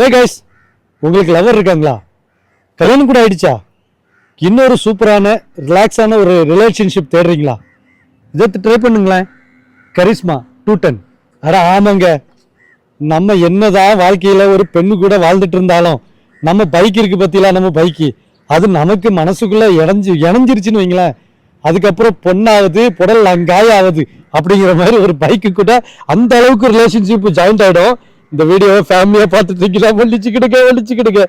Hey guys உங்களுக்கு lower இருக்காங்களா? கல்யாணம் கூட ஆயிடுச்சா? இன்னொரு சூப்பரான ரிலாக்ஸான ஒரு ரிலேஷன்ஷிப் தேடுறீங்களா? இதை ட்ரை பண்ணுங்களேன். கரிஸ்மா டூ டென் அட ஆமாங்க. நம்ம என்னதான் வாழ்க்கையில் ஒரு பெண்ணு கூட வாழ்ந்துட்டு இருந்தாலும் நம்ம பைக் இருக்கு பற்றிலாம் நம்ம பைக்கு அது நமக்கு மனசுக்குள்ளே இணைஞ்சு இணைஞ்சிருச்சுன்னு வைங்களேன். அதுக்கப்புறம் பொண்ணாகுது புடல் அங்காயாவது அப்படிங்கிற மாதிரி ஒரு பைக்கு கூட அந்த அளவுக்கு ரிலேஷன்ஷிப் ஜாயிண்ட் ஆகிடும் இந்த வீடியோவை ஃபேமிலியாக பார்த்துட்டு வலிச்சுக்கிடுங்க வலிச்சுக்கிடுங்க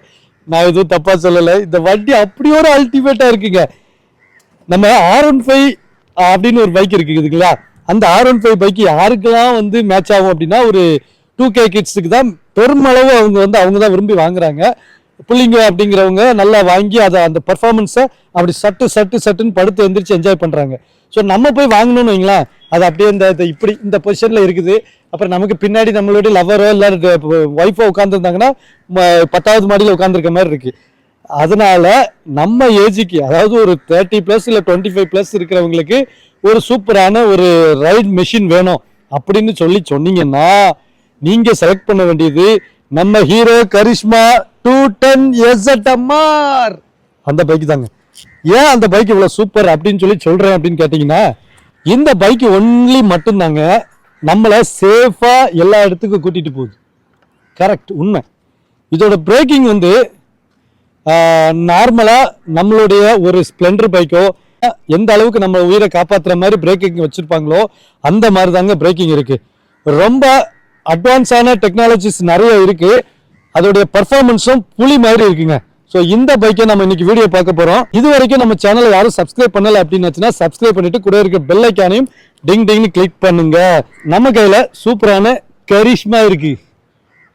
நான் எதுவும் தப்பாக சொல்லலை. இந்த வண்டி அப்படி ஒரு இருக்குங்க. நம்ம ஆர் ஒன் ஃபைவ் அப்படின்னு ஒரு பைக் இருக்குதுங்களா? அந்த ஆர் ஒன் ஃபைவ் பைக் யாருக்கெல்லாம் வந்து மேட்ச் ஆகும் அப்படின்னா ஒரு டூ கே கிட்ஸுக்கு தான் பெருமளவு அவங்க வந்து அவங்க தான் விரும்பி வாங்குறாங்க. பிள்ளைங்க அப்படிங்கிறவங்க நல்லா வாங்கி அதை அந்த பர்ஃபார்மன்ஸை அப்படி சட்டு சட்டு சட்டுன்னு படுத்து எந்திரிச்சு என்ஜாய் பண்ணுறாங்க ஸோ நம்ம போய் வாங்கணும்னு வைங்களேன். அது அப்படியே இந்த இப்படி இந்த பொசிஷனில் இருக்குது. அப்புறம் நமக்கு பின்னாடி நம்மளுடைய லவரோ இல்லை ஒய்ஃபோ உட்காந்துருந்தாங்கன்னா பத்தாவது மாடியில் உட்காந்துருக்க மாதிரி இருக்குது அதனால நம்ம ஏஜுக்கு அதாவது ஒரு தேர்ட்டி ப்ளஸ் இல்லை டுவெண்ட்டி ஃபைவ் ப்ளஸ் இருக்கிறவங்களுக்கு ஒரு சூப்பரான ஒரு ரைட் மிஷின் வேணும். அப்படின்னு சொல்லி சொன்னீங்கன்னா நீங்கள் செலக்ட் பண்ண வேண்டியது நம்ம Hero Karizma two ten XMR அந்த பைக் தாங்க. ஏன் அந்த பைக் இவ்வளோ சூப்பர் அப்படின்னு சொல்லி சொல்கிறேன் அப்படின்னு கேட்டிங்கன்னா இந்த பைக் ஒன்லி மட்டும்தாங்க நம்மளை சேஃபாக எல்லா இடத்துக்கும் கூட்டிகிட்டு போகுது. கரெக்ட் உண்மை. இதோட பிரேக்கிங் வந்து நார்மலாக நம்மளுடைய ஒரு ஸ்ப்ளெண்டர் பைக்கோ எந்த அளவுக்கு நம்ம உயிரை காப்பாற்றுற மாதிரி பிரேக்கிங் வச்சுருப்பாங்களோ அந்த மாதிரி தாங்க பிரேக்கிங் இருக்குது ரொம்ப அட்வான்ஸான டெக்னாலஜிஸ் நிறைய இருக்குது அதோடைய பர்ஃபார்மன்ஸும் புலி மாதிரி இருக்குங்க. ஸோ இந்த பைக்கை நம்ம இன்னைக்கு வீடியோ பார்க்க போகிறோம் இது வரைக்கும் நம்ம சேனலை யாரும் சப்ஸ்கிரைப் பண்ணல அப்படின்னு சப்ஸ்கிரைப் பண்ணிட்டு கூட இருக்க பெல்லைக்கானையும் டிங் டிங்னு கிளிக் பண்ணுங்க. நம்ம கையில் சூப்பரான கரிஷ்மா இருக்கு.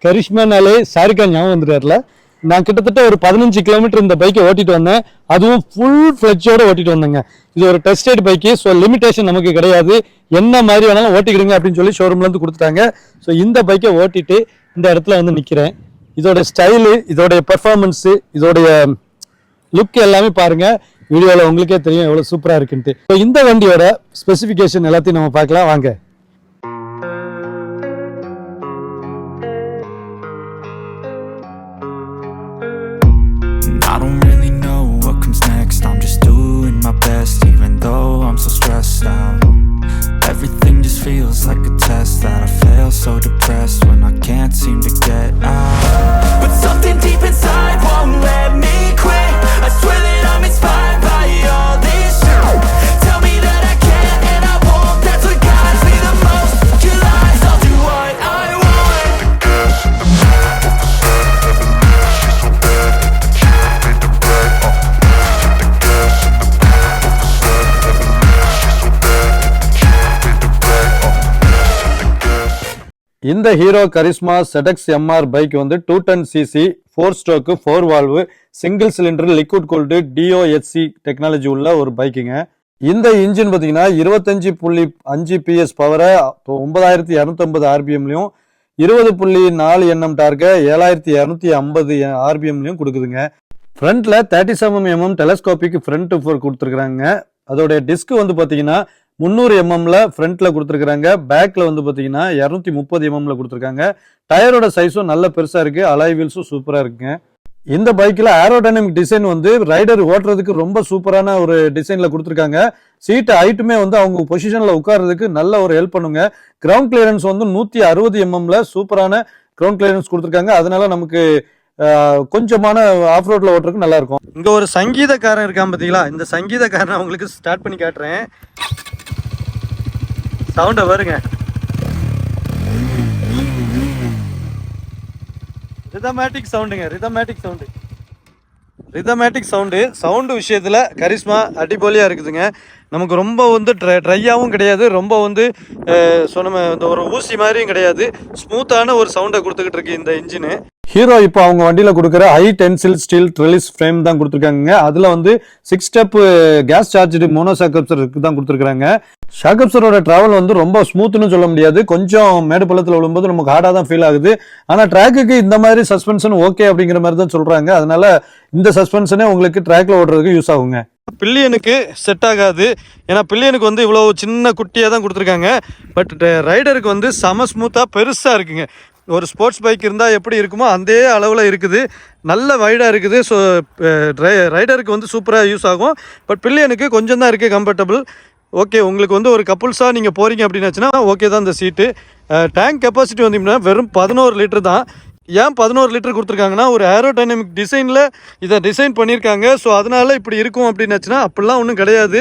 கரிஷ்மானாலே ஷாருக்கான் ஞாபகம் வந்துட்டார்ல. நான் கிட்டத்தட்ட ஒரு பதினஞ்சு கிலோமீட்டர் இந்த பைக்கை ஓட்டிட்டு வந்தேன். அதுவும் ஃபுல் ஃப்ளெட்ஜோட ஓட்டிட்டு வந்தேங்க. இது ஒரு டெஸ்டட் பைக்கு ஸோ லிமிடேஷன் நமக்கு கிடையாது. என்ன மாதிரி வேணாலும் ஓட்டிக்கிடுங்க அப்படின்னு சொல்லி ஷோரூம்லேருந்து கொடுத்துட்டாங்க. ஸோ இந்த பைக்கை ஓட்டிட்டு இந்த இடத்துல வந்து நிற்கிறேன் இதோட ஸ்டைலு இதோடைய பெர்ஃபார்மன்ஸு இதோடைய லுக் எல்லாமே பாருங்கள் வீடியோவில் உங்களுக்கே தெரியும் எவ்வளோ சூப்பராக இருக்குன்ட்டு இப்போ இந்த வண்டியோட ஸ்பெசிஃபிகேஷன் எல்லாத்தையும் நம்ம பார்க்கலாம் வாங்க Everything just feels like a test that I fail so depressed when I can't seem to get இந்த ஹீரோ கரிஸ்மா செடக்ஸ் எம்ஆர் பைக் வந்து two ten CC four stroke four valve single cylinder liquid cooled DOHC technology உள்ள ஒரு பைக்குங்க இந்த engine பார்த்தீங்கன்னா இருபத்தஞ்சு புள்ளி அஞ்சு PS பவரை ஒன்பதாயிரத்தி இரநூத்தம்பது ஆர்பிஎம்லையும் இருபது புள்ளி நாலு என்எம் டார்க்க ஏழாயிரத்தி இரநூத்தி ஐம்பது ஆர்பிஎம்லையும் கொடுக்குதுங்க. ஃப்ரண்ட்டில் thirty seven MM telescopic front fork கொடுத்துருக்குறாங்க. அதோடைய டிஸ்க் வந்து பார்த்தீங்கன்னா முந்நூறு எம்எம்ல ஃப்ரண்ட்ல கொடுத்துருக்காங்க பேக்ல வந்து பார்த்தீங்கன்னா இரநூத்தி முப்பது எம்எம்ல கொடுத்துருக்காங்க. டயரோட சைஸும் நல்ல பெருசா இருக்கு. அலாய் வீல்ஸும் சூப்பரா இருக்குங்க. இந்த பைக்ல ஏரோடைனமிக் டிசைன் வந்து ரைடர் ஓட்டுறதுக்கு ரொம்ப சூப்பரான ஒரு டிசைன்ல கொடுத்துருக்காங்க. சீட்டு ஹைட்டுமே வந்து அவங்க பொசிஷன்ல உட்கார்றதுக்கு நல்ல ஒரு ஹெல்ப் பண்ணுங்க. கிரவுண்ட் கிளியரன்ஸ் வந்து நூத்தி அறுபது எம்எம்ல சூப்பரான கிரவுண்ட் கிளியரன்ஸ் கொடுத்துருக்காங்க. அதனால நமக்கு கொஞ்சமான ஆஃப் ரோட்ல ஓட்டுறதுக்கு நல்லா இருக்கும். இங்க ஒரு சங்கீதக்காரன் இருக்கான் பாத்தீங்களா? இந்த சங்கீதக்காரன் அவங்களுக்கு ஸ்டார்ட் பண்ணி காட்டுறேன். சவுண்டை வருங்க rhythmic சவுண்டுங்க rhythmic sound rhythmic sound sound விஷயத்தில் கரிஷ்மா அடிபோலியாக இருக்குதுங்க. நமக்கு ரொம்ப வந்து ட்ரை ட்ரையாகவும் கிடையாது ரொம்ப வந்து சொன்ன இந்த ஒரு ஊசி மாதிரியும் கிடையாது. ஸ்மூத்தான ஒரு சவுண்டை கொடுத்துக்கிட்டு இருக்கு இந்த இன்ஜினு ஹீரோ இப்போ அவங்க வண்டியில் கொடுக்குற high tensile steel trellis frame தான் கொடுத்துருக்காங்க அதில் வந்து six step gas charged mono சாக்கப்சருக்கு தான் கொடுத்துருக்காங்க ஷாக்கப்சரோட ட்ராவல் வந்து ரொம்ப ஸ்மூத்துன்னு சொல்ல முடியாது. கொஞ்சம் மேடு பள்ளத்தில் விழும்போது நமக்கு ஹார்டாக தான் ஃபீல் ஆகுது. ஆனால் ட்ராக்குக்கு இந்த மாதிரி சஸ்பென்ஷன் ஓகே அப்படிங்கிற மாதிரி தான் சொல்கிறாங்க அதனால இந்த சஸ்பென்ஷனே உங்களுக்கு ட்ராக்ல ஓடுறதுக்கு யூஸ் ஆகுங்க. பில்லியனுக்கு செட் ஆகாது. ஏன்னா பில்லியனுக்கு வந்து இவ்வளோ சின்ன குட்டியாக தான் கொடுத்துருக்காங்க. பட் ரைடருக்கு uh, வந்து செம ஸ்மூத்தாக பெருசாக இருக்குங்க. ஒரு ஸ்போர்ட்ஸ் பைக் இருந்தால் எப்படி இருக்குமோ அதே அளவில் இருக்குது. நல்ல வைடாக இருக்குது. ஸோ ரைடருக்கு வந்து சூப்பராக யூஸ் ஆகும். பட் பில்லியனுக்கு கொஞ்சம் தான் இருக்குது கம்ஃபர்டபுள் ஓகே உங்களுக்கு வந்து ஒரு கப்புள்ஸாக நீங்கள் போகிறீங்க அப்படின்னாச்சுன்னா ஓகே தான் இந்த சீட்டு டேங்க் கெப்பாசிட்டி வந்தீங்கன்னா வெறும் பதினோரு லிட்டர் தான். ஏன் பதினோரு லிட்டர் கொடுத்துருக்காங்கன்னா ஒரு ஏரோடைனமிக் டிசைனில் இதை டிசைன் பண்ணியிருக்காங்க. ஸோ அதனால் இப்படி இருக்கும் அப்படின்னாச்சுன்னா அப்படிலாம் ஒன்றும் கிடையாது.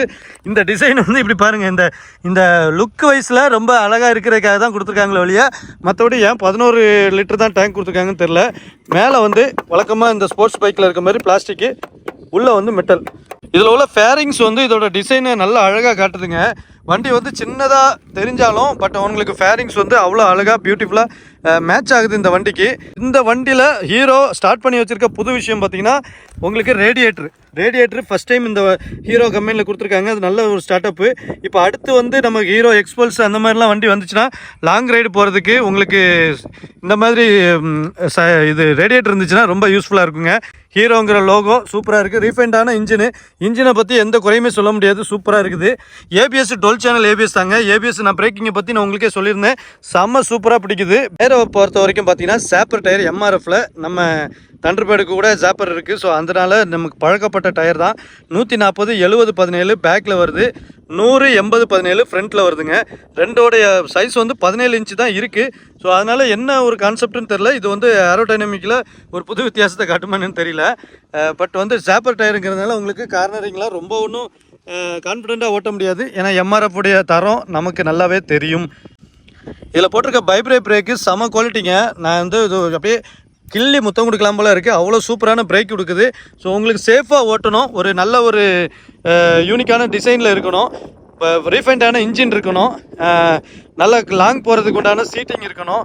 இந்த டிசைன் வந்து இப்படி பாருங்கள் இந்த இந்த லுக் வைஸில் ரொம்ப அழகாக இருக்கிறதுக்காக தான் கொடுத்துருக்காங்களே வழியாக மற்றபடி ஏன் பதினோரு லிட்டர் தான் டேங்க் கொடுத்துருக்காங்கன்னு தெரில மேலே வந்து வழக்கமாக இந்த ஸ்போர்ட்ஸ் பைக்கில் இருக்க மாதிரி பிளாஸ்டிக்கு உள்ளே வந்து மெட்டல் இதில் உள்ள ஃபேரிங்ஸ் வந்து இதோட டிசைனை நல்லா அழகாக காட்டுதுங்க. வண்டி வந்து சின்னதாக தெரிஞ்சாலும் பட் உங்களுக்கு ஃபேரிங்ஸ் வந்து அவ்வளோ அழகாக பியூட்டிஃபுல்லாக மேட்ச் ஆகுது இந்த வண்டிக்கு. இந்த வண்டியில் ஹீரோ ஸ்டார்ட் பண்ணி வச்சுருக்க புது விஷயம் பார்த்தீங்கன்னா உங்களுக்கு ரேடியேட்ரு ரேடியேட்ரு ஃபஸ்ட் டைம் இந்த ஹீரோ கம்பெனியில் கொடுத்துருக்காங்க. அது நல்ல ஒரு ஸ்டார்ட் அப்பு இப்போ அடுத்து வந்து நம்ம ஹீரோ எக்ஸ்பல்ஸ் அந்த மாதிரிலாம் வண்டி வந்துச்சுன்னா லாங் ரைடு போகிறதுக்கு உங்களுக்கு இந்த மாதிரி ச இது ரேடியேட்டர் இருந்துச்சுன்னா ரொம்ப யூஸ்ஃபுல்லாக இருக்குங்க. ஹீரோங்கிற லோகோ சூப்பராக இருக்குது ரீஃபைண்டான இன்ஜினு இன்ஜினை பற்றி எந்த குறையுமே சொல்ல முடியாது. சூப்பராக இருக்குது. ஏபிஎஸ் டுவெல் சேனல் ஏபிஎஸ் தாங்க. ஏபிஎஸ் நான் பிரேக்கிங்கை பற்றி நான் உங்களுக்கே சொல்லியிருந்தேன். செம்ம சூப்பராக பிடிக்குது. டயரை பொறுத்த வரைக்கும் பார்த்தீங்கன்னா சேப்பர் டயர் எம்ஆர்எஃப்பில் நம்ம தண்டர்பேடுக்கு கூட ஜாப்பர் இருக்குது ஸோ அதனால் நமக்கு பழக்கப்பட்ட டயர் தான். நூற்றி நாற்பது எழுபது பதினேழு பேக்கில் வருது. நூறு எண்பது பதினேழு ஃப்ரண்ட்டில் வருதுங்க. ரெண்டோடைய சைஸ் வந்து பதினேழு இன்ச்சு தான் இருக்குது ஸோ அதனால் என்ன ஒரு கான்செப்ட்னு தெரில இது வந்து ஏரோடைனமிக்கில் ஒரு புது வித்தியாசத்தை காட்டுமான்னு தெரியல. பட் வந்து ஜாப்பர் டயருங்கிறதுனால உங்களுக்கு கார்னரிங்லாம் ரொம்ப ஒன்றும் கான்ஃபிடெண்ட்டாக ஓட்ட முடியாது. ஏன்னா எம்ஆர்எஃப் உடைய தரம் நமக்கு நல்லாவே தெரியும். இதில் போட்டிருக்க பைப்ரே பிரேக்கு செம குவாலிட்டிங்க நான் வந்து இது அப்படியே கிள்ளி முத்தம் கொடுக்கலாம் போல இருக்குது அவ்வளோ சூப்பரான பிரேக் கொடுக்குது. ஸோ உங்களுக்கு சேஃபாக ஓட்டணும். ஒரு நல்ல ஒரு யூனிக்கான டிசைனில் இருக்கணும். இப்போ ரீஃபைண்டான இன்ஜின் இருக்கணும். நல்ல லாங் போகிறதுக்கு உண்டான சீட்டிங் இருக்கணும்.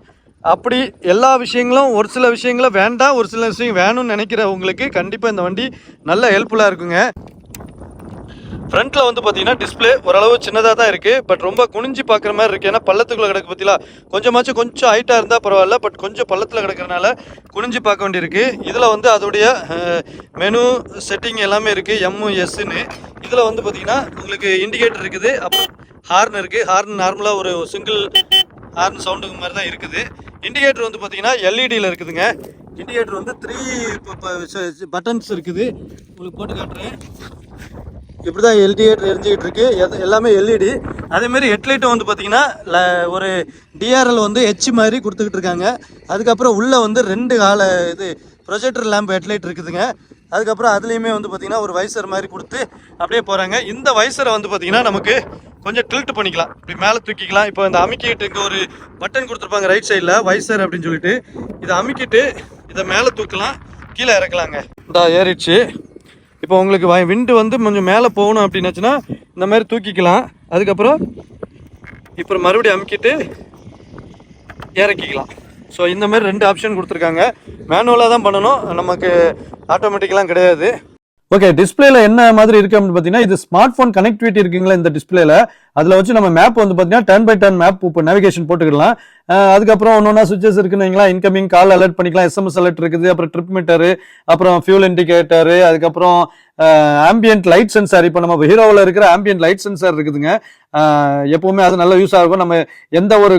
அப்படி எல்லா விஷயங்களும் ஒரு சில விஷயங்களும் வேண்டாம் ஒரு சில விஷயம் வேணும்னு நினைக்கிற உங்களுக்கு கண்டிப்பாக இந்த வண்டி நல்ல ஹெல்ப்ஃபுல்லாக இருக்குங்க. ஃப்ரண்ட்டில் வந்து பார்த்தீங்கன்னா டிஸ்ப்ளே ஓரளவு சின்னதாக தான் இருக்குது பட் ரொம்ப குனிஞ்சு பார்க்குற மாதிரி இருக்குது ஏன்னா பள்ளத்துக்குள்ளே கிடக்கு பார்த்தீங்களா கொஞ்சமாச்சும் கொஞ்சம் ஹைட்டாக இருந்தால் பரவாயில்ல. பட் கொஞ்சம் பள்ளத்தில் கிடக்கிறனால குனிஞ்சு பார்க்க வேண்டியிருக்கு. இதில் வந்து அதோடைய மெனு செட்டிங் எல்லாமே இருக்குது எம்மு எஸ்ன்னு இதில் வந்து பார்த்தீங்கன்னா உங்களுக்கு இண்டிகேட்டர் இருக்குது. அப்புறம் ஹார்ன் இருக்குது ஹார்ன் நார்மலாக ஒரு சிங்கிள் ஹார்ன் சவுண்டுக்கு மாதிரி தான் இருக்குது. இண்டிகேட்டர் வந்து பார்த்தீங்கன்னா எல்இடியில் இருக்குதுங்க. இண்டிகேட்டர் வந்து த்ரீ பட்டன்ஸ் இருக்குது. உங்களுக்கு போட்டு காட்டுறேன். இப்படி தான் எல்டிஏட் எரிஞ்சிக்கிட்டு இருக்கு எது- எல்லாமே எல்இடி அதேமாரி ஹெட்லைட்டும் வந்து பார்த்தீங்கன்னா ல- ஒரு டிஆர்எல் வந்து ஹெச் மாதிரி கொடுத்துக்கிட்டு இருக்காங்க. அதுக்கப்புறம் உள்ளே வந்து ரெண்டு கால இது ப்ரொஜெக்டர் லேம்ப் ஹெட்லைட் இருக்குதுங்க. அதுக்கப்புறம் அதுலேயுமே வந்து பார்த்தீங்கன்னா ஒரு வைசர் மாதிரி கொடுத்து அப்படியே போகிறாங்க இந்த வைசரை வந்து பார்த்தீங்கன்னா நமக்கு கொஞ்சம் டில்ட் பண்ணிக்கலாம். இப்படி மேலே தூக்கிக்கலாம். இப்போ இந்த அமுக்கிட்டு இங்கே ஒரு பட்டன் கொடுத்துருப்பாங்க ரைட் சைடில் வைசர் அப்படின்னு சொல்லிட்டு இதை அமுக்கிட்டு இதை மேலே தூக்கலாம். கீழே இறக்கலாங்க. இந்த ஏறிடுச்சு. இப்போ உங்களுக்கு விண்டு வந்து கொஞ்சம் மேலே போகணும் அப்படின்னாச்சுன்னா இந்த மாதிரி தூக்கிக்கலாம். அதுக்கப்புறம் இப்போ மறுபடியும் அமுக்கிட்டு இறக்கிக்கலாம். ஸோ இந்த மாதிரி ரெண்டு ஆப்ஷன் கொடுத்துருக்காங்க. மேனுவலாக தான் பண்ணணும். நமக்கு ஆட்டோமேட்டிக்கெலாம் கிடையாது. ஓகே டிஸ்பிளேல என்ன மாதிரி இருக்கு அப்படின்னு பார்த்தீங்கன்னா இது ஸ்மார்ட் ஃபோன் கனெக்டிவிட்டி இருக்குங்களா இந்த டிஸ்பிளேல அதில் வச்சு நம்ம மேப் வந்து பார்த்தீங்கன்னா டர்ன் பை டர்ன் மேப் இப்போ நேவிகேஷன் போட்டுக்கலாம் அதுக்கப்புறம் ஒன்று சுவிச்சஸ் இருக்குன்னு இன்கமிங் கால் அலர்ட் பண்ணிக்கலாம். எஸ்எம்எஸ் அலர்ட் இருக்குது. அப்புறம் ட்ரிப் மீட்டரு அப்புறம் ஃபியூல் இண்டிகேட்டரு அதுக்கப்புறம் ஆம்பியன்ட் லைட் சென்சார் இப்போ நம்ம ஹீரோவில் இருக்கிற ஆம்பியன்ட் லைட் சென்சார் இருக்குதுங்க. எப்போவுமே அது நல்ல யூஸ் ஆகும் நம்ம எந்த ஒரு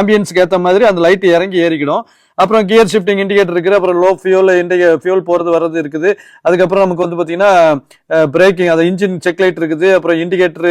ஆம்பியன்ஸ்க்கு ஏற்ற மாதிரி அந்த லைட் இறங்கி ஏறிக்கிடும். அப்புறம் கியர் ஷிஃப்டிங் இண்டிகேட்டர் இருக்குது. அப்புறம் லோ ஃபியூல் இண்டிகே ஃபியூல் போகிறது வர்றது இருக்குது. அதுக்கப்புறம் நமக்கு வந்து பார்த்தீங்கன்னா பிரேக்கிங் அது இன்ஜின் செக் லைட் இருக்குது. அப்புறம் இண்டிகேட்டர்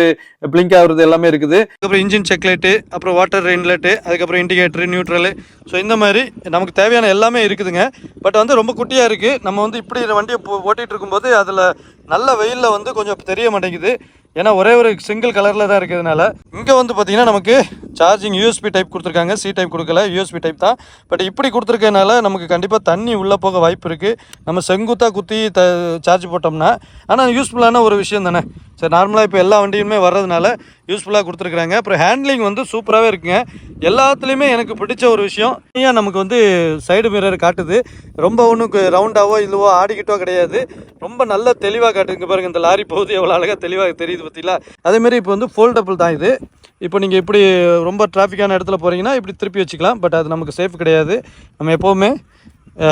பிளிங்க் ஆகுறது எல்லாமே இருக்குது. அதுக்கப்புறம் இன்ஜின் செக் லைட்டு அப்புறம் வாட்டர் ரெயின்லைட்டு அதுக்கப்புறம் இண்டிகேட்டர் நியூட்ரலு ஸோ இந்த மாதிரி நமக்கு தேவையான எல்லாமே இருக்குதுங்க. பட் வந்து ரொம்ப குட்டியாக இருக்குது நம்ம வந்து இப்படி வண்டியை போ- ஓட்டிகிட்டு இருக்கும்போது அதில் நல்ல வெயிலில் வந்து கொஞ்சம் தெரிய மாட்டேங்குது. ஏன்னா ஒரே ஒரு சிங்கிள் கலரில் தான் இருக்கிறதுனால. இங்கே வந்து பார்த்திங்கன்னா நமக்கு சார்ஜிங் யூஎஸ்பி டைப் கொடுத்துருக்காங்க. சி டைப் கொடுக்கல. யூஎஸ்பி டைப் தான். பட் இப்படி கொடுத்துருக்கனால நமக்கு கண்டிப்பாக தண்ணி உள்ளே போக வாய்ப்பு இருக்குது நம்ம செங்குத்தாக குத்தி த சார்ஜ் போட்டோம்னா ஆனால் யூஸ்ஃபுல்லான ஒரு விஷயம் தானே. சரி நார்மலாக இப்போ எல்லா வண்டியுமே வர்றதுனால யூஸ்ஃபுல்லாக கொடுத்துருக்குறாங்க. அப்புறம் ஹேண்ட்லிங் வந்து சூப்பராகவே இருக்குங்க. எல்லாத்துலேயுமே எனக்கு பிடிச்ச ஒரு விஷயம். ஏன் நமக்கு வந்து சைடு மிரர் காட்டுது. ரொம்ப ஒன்றும் ரவுண்டாவோ இல்லவோ ஆடிக்கிட்டோ கிடையாது. ரொம்ப நல்ல தெளிவாக காட்டுங்க பாருங்கள் இந்த லாரி போகுது. எவ்வளோ அழகாக தெளிவாக தெரியுது பார்த்தீங்களா அதேமாரி இப்போ வந்து ஃபோல்டபுள் தான் இது. இப்போ நீங்கள் இப்படி ரொம்ப டிராஃபிக்கான இடத்துல போகிறீங்கன்னா இப்படி திருப்பி வச்சுக்கலாம். பட் அது நமக்கு சேஃப் கிடையாது. நம்ம எப்போவுமே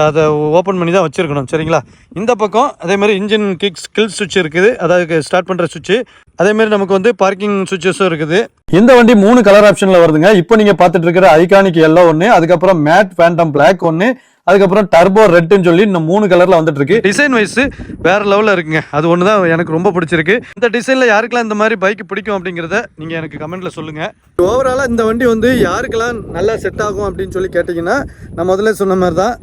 அதை ஓப்பன் பண்ணி தான் வச்சுருக்கணும். சரிங்களா? இந்த பக்கம் அதே மாதிரி இன்ஜின் கிக்ஸ் கில் சுவிட்ச் இருக்குது. அதாவது ஸ்டார்ட் பண்ணுற சுவிட்சு அதேமாதிரி நமக்கு வந்து பார்க்கிங் சுவிட்சஸும் இருக்குது. இந்த வண்டி மூணு கலர் ஆப்ஷனில் வருதுங்க. இப்போ நீங்கள் பார்த்துட்டு இருக்கிற ஐகானிக் எல்லோ ஒன்று அதுக்கப்புறம் மேட் ஃபேண்டம் பிளாக் ஒன்று அதுக்கப்புறம் டர்போ ரெட்னு சொல்லி இந்த மூணு கலர்ல வந்துட்டு இருக்கு. டிசைன் வைஸ் வேற லெவல்ல இருக்குங்க. அது ஒன்று தான் எனக்கு ரொம்ப பிடிச்சிருக்கு. இந்த டிசைன்ல யாருக்கெல்லாம் இந்த மாதிரி பைக் பிடிக்கும் அப்படிங்கிறத நீங்க எனக்கு கமெண்ட்ல சொல்லுங்க. ஓவராலாக இந்த வண்டி வந்து யாருக்கெல்லாம் நல்லா செட் ஆகும் அப்படின்னு சொல்லி கேட்டிங்கன்னா நான் முதல்ல சொன்ன மாதிரி தான்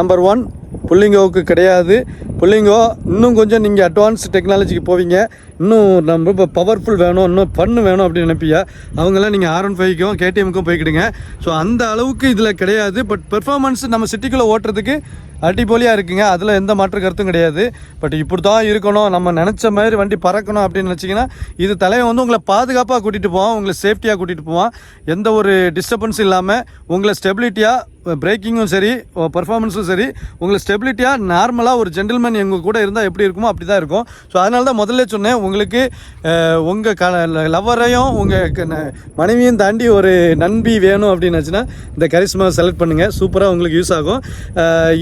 நம்பர் ஒன் புள்ளிங்கோவுக்கு கிடையாது. புள்ளிங்கோ இன்னும் கொஞ்சம் நீங்கள் அட்வான்ஸ் டெக்னாலஜிக்கு போவீங்க. இன்னும் நம்ம இப்போ பவர்ஃபுல் வேணும் இன்னும் பண்ணு வேணும் அப்படின்னு நினைப்பியா அவங்களாம் நீங்கள் ஆர் ஒன் ஃபைவ்க்கும் கேடிஎம்க்கும் போய்க்கிடுங்க. ஸோ அந்த அளவுக்கு இதில் கிடையாது. பட் பெர்ஃபார்மன்ஸ் நம்ம சிட்டிக்குள்ளே ஓட்டுறதுக்கு அடிபொலியாக இருக்குங்க. அதில் எந்த மாற்று கருத்தும் கிடையாது. பட் இப்படி தான் இருக்கணும். நம்ம நினச்ச மாதிரி வண்டி பறக்கணும் அப்படின்னு நினச்சிங்கன்னா இது தலைவன் வந்து உங்களை பாதுகாப்பாக கூட்டிகிட்டு போவான். உங்களை சேஃப்டியாக கூட்டிகிட்டு போவான். எந்த ஒரு டிஸ்டர்பன்ஸ் இல்லாமல் உங்களை ஸ்டெபிலிட்டியாக பிரேக்கிங்கும் சரி பர்ஃபார்மன்ஸும் சரி உங்களை ஸ்டெபிலிட்டியாக நார்மலாக ஒரு ஜென்டில்மேன் எங்கள் கூட இருந்தால் எப்படி இருக்குமோ அப்படி தான் இருக்கும். ஸோ அதனால தான் முதல்ல சொன்னேன் உங்களுக்கு உங்கள் க லவ்வரையும் உங்கள் மனைவியும் தாண்டி ஒரு நண்பி வேணும் அப்படின்னாச்சுன்னா இந்த கரிஸ்மா செலக்ட் பண்ணுங்கள் சூப்பராக உங்களுக்கு யூஸ் ஆகும்.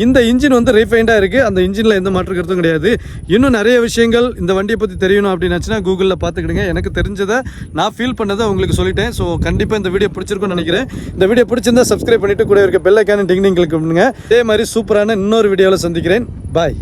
இந்த இன்ஜின் வந்து ரீஃபைண்டாக இருக்குது அந்த இன்ஜினில் எந்த மாற்று கருத்தும் கிடையாது. இன்னும் நிறைய விஷயங்கள் இந்த வண்டியை பற்றி தெரியணும் அப்படின்னாச்சுன்னா கூகுளில் பார்த்துக்கிடுங்க. எனக்கு தெரிஞ்சதை நான் ஃபீல் பண்ணதை உங்களுக்கு சொல்லிட்டேன். ஸோ கண்டிப்பாக இந்த வீடியோ பிடிச்சிருக்கும்னு நினைக்கிறேன். இந்த வீடியோ பிடிச்சிருந்தா சப்ஸ்கிரைப் பண்ணிட்டு கூட இருக்க பெல்லைக்கான டிங் டிங் கிளிக் பண்ணுங்க. அதே மாதிரி சூப்பரான இன்னொரு வீடியோவில் சந்திக்கிறேன். பாய்